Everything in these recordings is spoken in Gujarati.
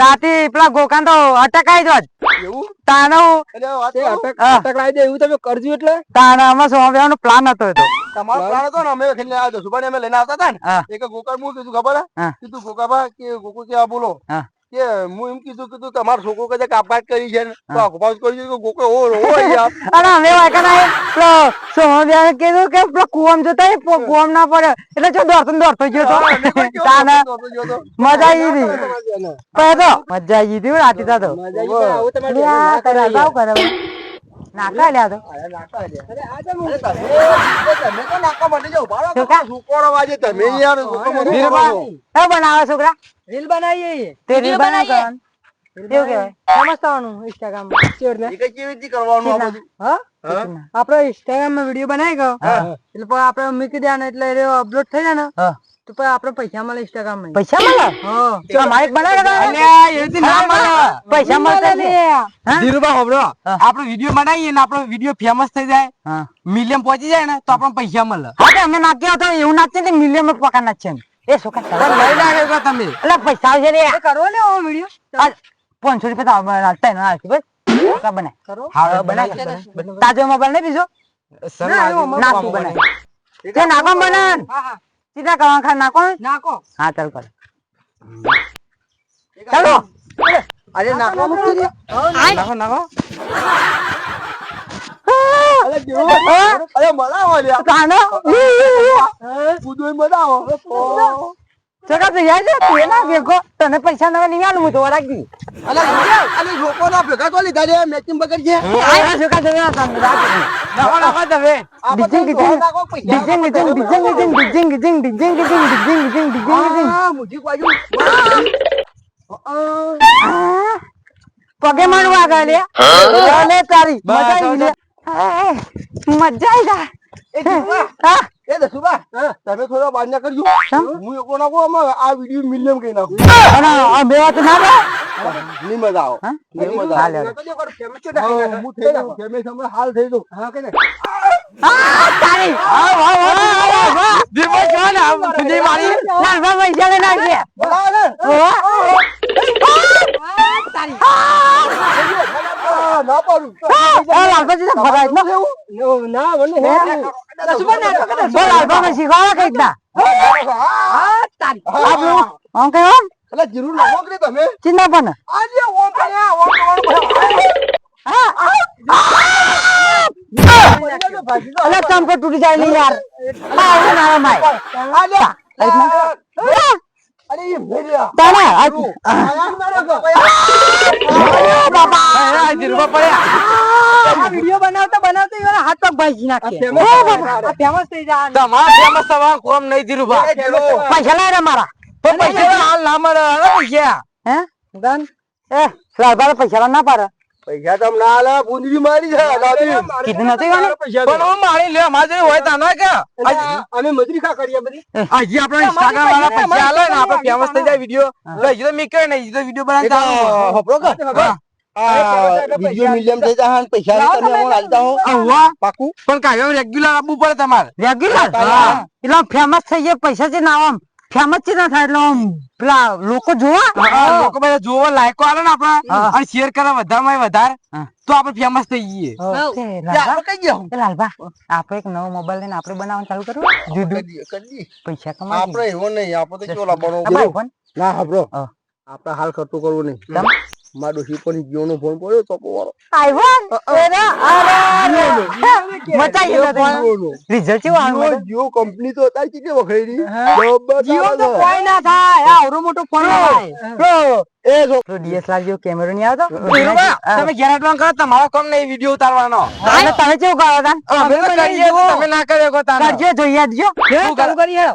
રાતે પેલા ગોકાન તો અટકાઈ દો એવું? તાનો દે એવું તમે કરજો એટલે. તાનામાં સોમવારનો પ્લાન હતો એ તમારો પ્લાન હતો ને અમે ખેલને આવ્યો સુભાને અમે લઈને આવતા હતા ને. એક ગોકળ હું કીધું ખબર હે? કીધું ગોકાબા કે ગોકુ કે આ બોલો. હા. કે હું એમ કીધું કીધું તમારો છોકરો કદાચ કાપકાટ કરી છે ને તો હા. કરી છે કે ઓ રો અરે અમે વાયકા પેલો સોમવારે કીધું કે પેલો કુવામ જતા એ કુવામ ના પડે. એટલે જો દોડતો દોડતો ગયો તો. તાના. મજા આવી હતી. પણ તો મજા આવી હતી રાતી તા. તો મજા આવી આવું તમે આ ના કરે, કરાય આવું કરે. નાકા લ્યા તો તમે રીલ છોકરા? રીલ બનાવીએ તે રીલ આપડે ઇન્સ્ટાગ્રામમાં. વીડિયો બનાવી ગયો. એટલે આપડે મૂકી દે એટલે અપલોડ થઈ જાય ને. તો પણ આપણે પૈસા મળે ઇન્સ્ટાગ્રામમાં. પૈસા મળે? હા. ચલો, માઇક બનાવે અલ્યા, ના મળે. પૈસા મળતા છે. ધીરુભા હોબળો આપણો વીડિયો બનાવીએ ને આપણો વીડિયો ફેમસ થઈ જાય હા. મિલિયન પહોંચી જાય ને તો આપણને પૈસા મળે. હા તો અમે નાખ્યા તો એવું નાખીએ ને મિલિયનમાં પકા નાખીએ. એ શું પણ લઈ લાગે તમે. એટલે પૈસા આવશે રે. એ કરવો ને ઓ વીડિયો. પાંચસો રૂપિયા તો નાખતા એનો હાલશે બસ. બનાય? કરો. હા બનાય તાજો મોબાઈલ ને બીજો? ના, નાખું બનાય. તે નાખો બનાય. હા હા. સીધા કવા ખા નાખો નાખો. હા ચાલ કરો ચાલો. અરે નાખો મૂકી દે. નાખો. નાખો અરે દેવો. અરે મનાવો લ્યા. તાનો કૂદોય મનાવો. છોકરા તો યાદ તું એના ભેગો. તને પૈસા નવા નહીં આલું તો રાખી અલા ઈજા, અલે લોકોના ભેગા તો લીધા છે, matching બગડ છે. આ છોકરા તો એના સામે રાખી. પગે મારું આગળ તારી. મજા આવી મજા આવી એ દસુબા તમે થોડા બાંધ્યા કરજો. હું એકલો નાખો આમાં આ વીડિયો મિલિયમ કહી નાખું. અને આ બે વાત ના લે ની મજા આવો. ની મજા આવો. હું થઈ જાઉં ફેમે સમય હાલ થઈ જાઉં હા કે આ હા વાહ ના વાહ ના કેવું? બોલાય ભાઈ શીખવાડો કઈ દા હા તારી આપણું આમ કઈ ઓમ? એટલે જીરું લાવો કે તમે? ચિંતા પણ આજે તૂટી જાય ને યાર. અરે એ મેલ્યા. તારે આયા રાખો. હા, ધીરુભા પડ્યા વીડિયો બનાવતા બનાવતા એવાના હાથ પગ ભાજી નાખે. આ ફેમસ થઈ જાય તમારા ફેમસ થવાનું કોમ નહીં એ જેલો. પૈસા લાય રે મારા. તો પૈસા હાલ ના મળે હે? ગન એ લાલભા પૈસા ના પાડે. પૈસા તમ ના આલે બુંદડી મારી છે દાદી કીધું નથી ગાને? પણ હું મારી લે મારે જેવી હોય તાનો કે અમે મજૂરી ખા કરીએ બધી હજી આપણે ઇન્સ્ટાગ્રામ વાળા પૈસા આલે ને આપણે ફેમસ થઈ જાય વીડિયો તો હજી તો મેં કહ્યું ને હજી તો વીડિયો બનાવી ચાલુ હોપરો કે આ વિડિયો મિલિયન થઈ જાય અને પૈસા ની તમે અમને આલતા હો આવા પાકું પણ કાયમ રેગ્યુલર આપવું પડે તમારે રેગ્યુલર હા. એટલે ફેમસ થઈ જાય પૈસા છે ના આમ ફેમસ છે ના થાય એટલે આમ પેલા લોકો જોવા? લોકો બધા જોવા લાયકો આવે ને હા. અને શેર કરે વધારે. વધારે તો આપણે ફેમસ થઈ જઈએ. આપણે કઈ ગયા લાલભા આપણે એક નવો મોબાઈલ લઈને આપણે બનાવવાનું ચાલુ કરવું જુદું. પૈસા કમાવા આપણે એવો નહીં આપણે તો ફોન ના હાબરો હા. આપણે હાલ ખર્ચું કરવું નહીં? મારો ડોશી પણ ફોન પડ્યો ચોપો વાળો. આઈફોન અરે અરે મચાઈ ગયો રિઝલ્ટ કેવું આવ્યું જીઓ- જીઓ કંપની તો અત્યારે કેટલી વખરી બરાબર જીઓ તો કોઈ ના થાય. આ આવડો મોટો ફોન થાય. એ જો. પેલો ડીએસએલઆર જેવો કેમેરો નહીં આવતો? ધીરુભા, તમે ઘેરમાં કરો તમારો કામ નહીં વીડિયો ઉતારવાનો. તમે કેવું કરો તા અમે તો કરીએ તો તમે ના કર્યો કો તાનો. કરજો જોઈએ જો શું કરી હેડો.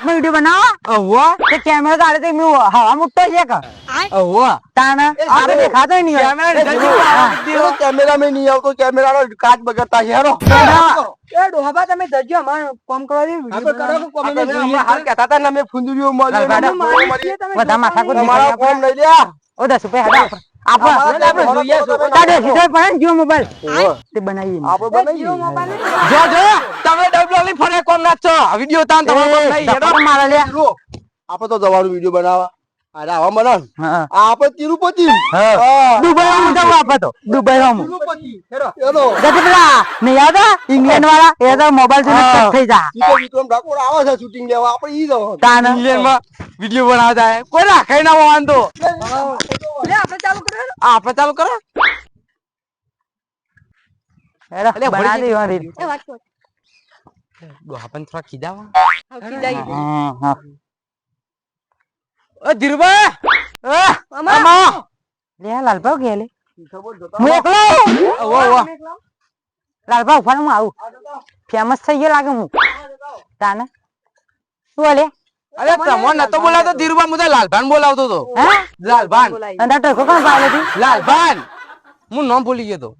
તમે વીડિયો બનાવો. અહવા તે કેમેરા કાઢે તો મેં હવા મુટ્ટો છે કે? અહવા તાને આપણે દેખાતો નહીં. કેમેરા જલ્દી હા. પેલો નહીં આવતો. કેમેરાનો કાચ બગડતા છે. હેરો. એ ડોહાબા તમે જજો. અમારે કોમ કરવા દે વીડિયો કરો કોમ. મે હમણાં હાલ કહેતા હતા ને મે ફુંદરીઓ મારી- બધા માથા કો તમારા કોમ લઈ લ્યા ઓ દસ રૂપિયા હાડા. આપો. આપણે જોઈએ જીઓ મોબાઈલ. તે બનાવીએ. આપણે બનાવીએ. જો જો. તમે ડબલની ફરે કોમ નાચો વિડિયો તાન તમારો નહીં હેડો ધક્કો લે આપણે તો જવાનું વીડિયો બનાવવા. અરે આવા બનાવ આપણે તિરુપતિ. હા. હા. દુબઈ માં જવું આપે તો. દુબઈ માં તિરુપતિ. હેરો હેરો પેલા નહીં આવતા ઇંગ્લેન્ડ વાળા એ તો મોબાઈલથી થઈ જા. વિક્રમ વિક્રમ ઠાકોર આવે છે શૂટિંગ લેવા. આપણે ઈ જવાનું. તાને. ઇંગ્લેન્ડમાં વિડિયો બનાવતા હે. કોઈ રાખે ના વાંધો. લે આપણે ચાલુ કરો. આપણે ચાલુ કરો. હેડો બના દે રીલ. એ વાત કર ડોહાપન થોડા જાય હા, હા. ઓ ધીરુભા! અ, અમાર લે લાલભાઈ કે લે એકલો ઓવો ઓવો લાલભાઈ ઊભા હું આવું. ફેમસ થઈ ગયો લાગે હું. તાને? શું લે અરે તમો નતો બોલાવતો ધીરુભા હું તો લાલભાન બોલાવતો તો લાલભાન. અંદર ટકો કોણ પાડે લાલભાન. હું નામ ભૂલી ગયો તો.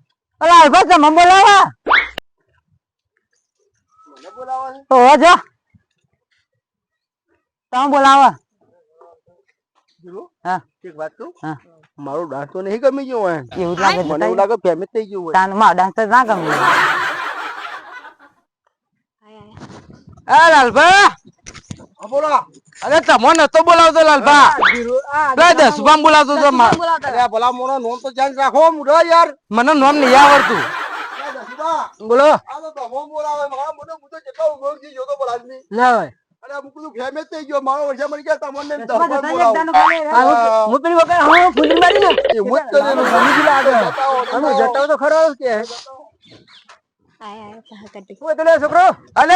ઓ લાલભાઈ તમે બોલાવા. ઓ જો. તમે બોલાવો. હા. એક વાત કહું? હા. મારો ડાન્સ તો નહીં ગમી ગયો હોય. એવું લાગે મને એવું લાગે ફેમસ થઈ ગયું હોય. તાનમાં ડાન્સ તો ના ગમે એ લાલભા! બોલો. અરે તમો નતો બોલાવતો લાલભા. બે દસ બોલાવતો તો અરે નોમ તો ધ્યાન રાખો મુડો યાર. મને નોમ નહીં આવડતું. બોલો. છોકરો તો મારા મોઢે હું તો કેટલો ઊભો થઈ ગયો તો ભલા આદમી. લે હોય. અરે આ મુકું ફેમસ થઈ ગયો મારો વર્ષે મળી ગયા તમને એમ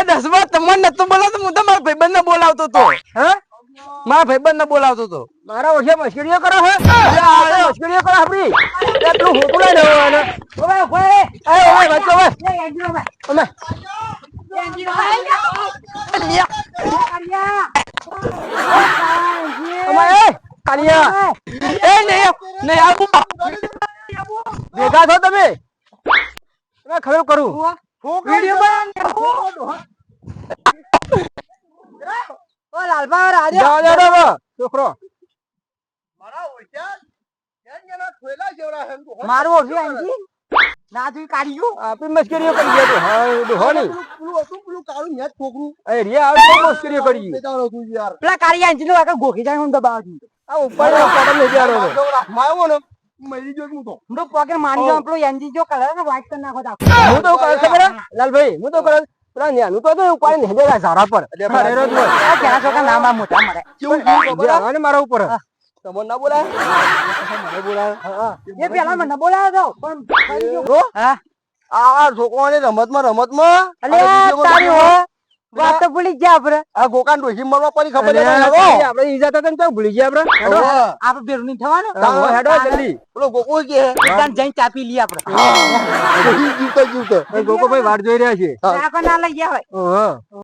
દસમા હતું તમને નતું બોલાવતો હું તો મારા ભાઈબંધ ને બોલાવતો તો. હે? મારા ભાઈબંધ ને બોલાવતો હતો મારા ઓછે મશ્કરીઓ કરો હે. મશ્કરીઓ કરો આપડી. એટલું હોતું લઈ અમે કાલિયા એ નહીં નહીં આવું ભેગા થો તમે તમે ખબર કરું વીડિયો ઓ લાલભા રાજા જા જા જા છોકરો મારા છે હોય. મારું ઓછું આંજી ના તું કાઢ્યું આપી મસ્કરીઓ કરી ગયા હા ડોહો પેલું હતું, પેલું કાળું ન્યા છોકરું. એ રિયા આ મસ્કરીઓ કરી બેચારો યાર. પેલા કાળી આંજી નું ગોખી જાય હું દબાવ છું આ ઉપર પટલ લઈ ગયા આ જો રાખમાં આવ્યો ને, મરી ગયો હું તો. હું તો પોકેટ મારી જાઉં પેલું એનજી જો કલર ને white કરી નાખો હું તો કરે ખબર લાલભાઈ હું તો કરે પેલા ન્યાનું તો ઉપાડી ને હેડેલા ઝાડા પર. એટલે મારે અરે રોજ મોય. આ કેના છોકરા નામ મોટા મરે. કેવું થયું ખબર જે હે? આવે ને મારા ઉપર. તમને ના બોલાય? મને બોલાય. એ પેલા મને બોલાયો તો પણ જો, હા? આ છોકરાઓને રમતમાં રમતમાં? અલે આ વિડીયોમાં તારી હો. વાત તો ભૂલી ગયા આપડે. આ ગોકાન ડોશી મરવા પડી ખબર આપડે ઈજા થતા ને તો ભૂલી ગયા આપડે. હેડો. આપણે ભેરું નહીં થવાનું? હેડો જલ્દી. પેલો ગોકુળ કે હે? જઈને ચાપી લઈએ આપડે. જીવતો ગોકોભાઈ વાટ જોઈ રહ્યા છે. ના લઈ ગયા હોય.